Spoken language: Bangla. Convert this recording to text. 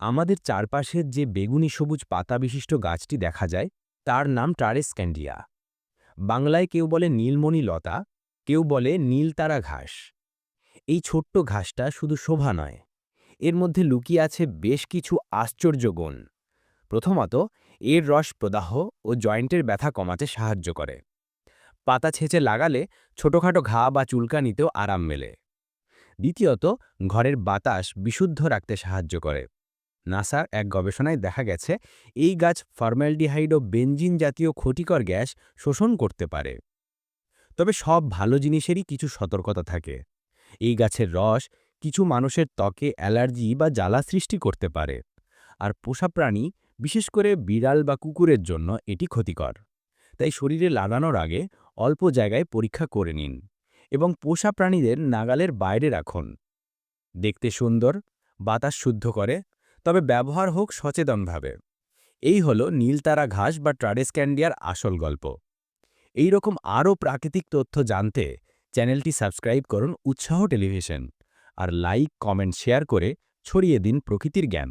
আমাদের চারপাশের যে বেগুনি সবুজ পাতা বিশিষ্ট গাছটি দেখা যায়, তার নাম টারেস ক্যান্ডিয়া বাংলায় কেউ বলে নীলমণি লতা, কেউ বলে নীলতারা ঘাস। এই ছোট্ট ঘাসটা শুধু শোভা নয়, এর মধ্যে লুকিয়ে আছে বেশ কিছু আশ্চর্য গুণ। প্রথমত, এর রস প্রদাহ ও জয়েন্টের ব্যথা কমাতে সাহায্য করে। পাতা ছেঁচে লাগালে ছোটখাটো ঘা বা চুলকানিতেও আরাম মেলে। দ্বিতীয়ত, ঘরের বাতাস বিশুদ্ধ রাখতে সাহায্য করে। নাসার এক গবেষণায় দেখা গেছে, এই গাছ ফর্ম্যালডিহাইড ও বেনজিন জাতীয় ক্ষতিকর গ্যাস শোষণ করতে পারে। তবে সব ভালো জিনিসেরই কিছু সতর্কতা থাকে। এই গাছের রস কিছু মানুষের ত্বকে অ্যালার্জি বা জ্বালা সৃষ্টি করতে পারে। আর পোষা প্রাণী, বিশেষ করে বিড়াল বা কুকুরের জন্য এটি ক্ষতিকর। তাই শরীরে লাগানোর আগে অল্প জায়গায় পরীক্ষা করে নিন এবং পোষা প্রাণীদের নাগালের বাইরে রাখুন। দেখতে সুন্দর, বাতাস শুদ্ধ করে তবে ব্যবহার হোক সচেতনভাবে। এই হল নীলতারা ঘাস বা ট্রাডেসক্যান্ডিয়ার আসল গল্প। এই রকম আরও প্রাকৃতিক তথ্য জানতে চ্যানেলটি সাবস্ক্রাইব করুন উৎসাহ টেলিভিশন আর লাইক, কমেন্ট, শেয়ার করে ছড়িয়ে দিন প্রকৃতির জ্ঞান।